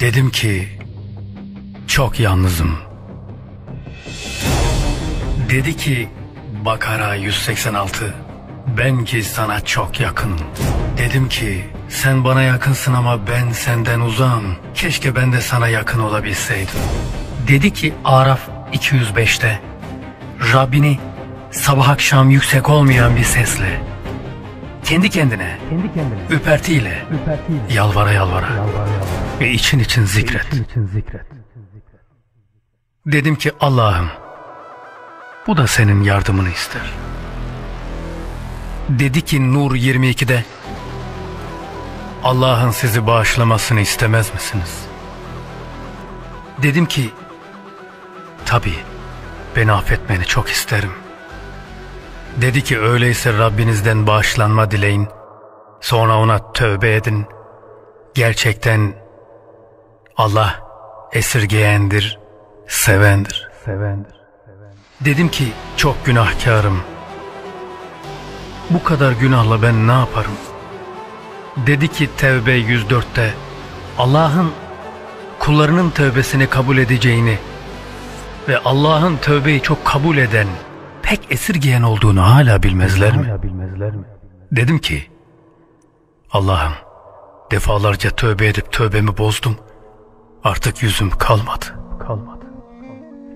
Dedim ki çok yalnızım. Dedi ki Bakara 186 ben ki sana çok yakınım. Dedim ki sen bana yakınsın ama ben senden uzağım. Keşke ben de sana yakın olabilseydim. Dedi ki Araf 205'te Rabbini sabah akşam yüksek olmayan bir sesle kendi kendine Kendi kendine. ürpertiyle Ürpertiyle. yalvara yalvara Yalvar yalvar. Ve için için zikret. İçin için zikret. Dedim ki Allah'ım bu da senin yardımını ister. Dedi ki Nur 22'de Allah'ın sizi bağışlamasını istemez misiniz? Dedim ki tabii beni affetmeni çok isterim. Dedi ki öyleyse Rabbinizden bağışlanma dileyin. Sonra ona tövbe edin. Gerçekten Allah esirgeyendir, sevendir. Sevendir. Dedim ki çok günahkarım. Bu kadar günahla ben ne yaparım? Dedi ki Tevbe 104'te Allah'ın kullarının tövbesini kabul edeceğini ve Allah'ın tövbeyi çok kabul eden, pek esirgeyen olduğunu hala bilmezler mi? Hala bilmezler mi? Dedim ki Allah'ım defalarca tövbe edip tövbemi bozdum. Artık yüzüm kalmadı. Kalmadı.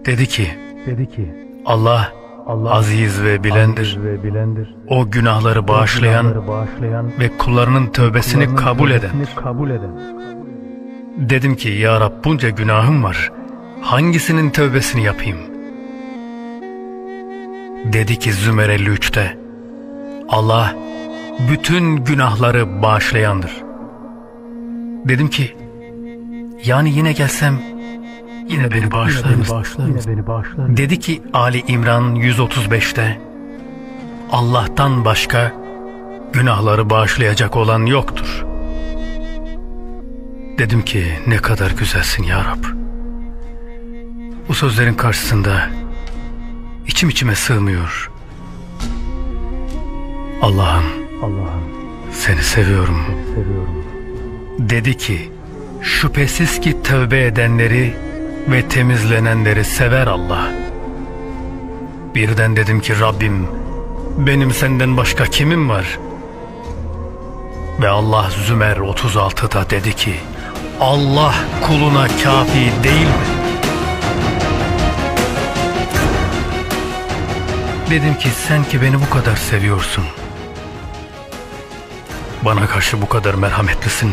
Dedi ki Dedi ki Allah Allah aziz ve bilendir. aziz ve bilendir. O günahları bağışlayan Günahları bağışlayan ve kullarının tövbesini kullarının kabul eden. kabul eden. Dedim ki ya Rab bunca günahım var. Hangisinin tövbesini yapayım? Dedi ki Zümer 53'te Allah bütün günahları bağışlayandır. Dedim ki yani yine gelsem yine beni bağışlar mısın? bağışlar bağışlar Dedi ki Ali İmran 135'te Allah'tan başka günahları bağışlayacak olan yoktur. Dedim ki ne kadar güzelsin ya Rab. Bu sözlerin karşısında içim içime sığmıyor. Allah'ım Allah'ım seni seviyorum. seviyorum. Dedi ki şüphesiz ki tövbe edenleri ve temizlenenleri sever Allah. Birden dedim ki Rabbim benim senden başka kimim var? Ve Allah Zümer 36'da dedi ki Allah kuluna kafi değil mi? Dedim ki sen ki beni bu kadar seviyorsun. Bana karşı bu kadar merhametlisin.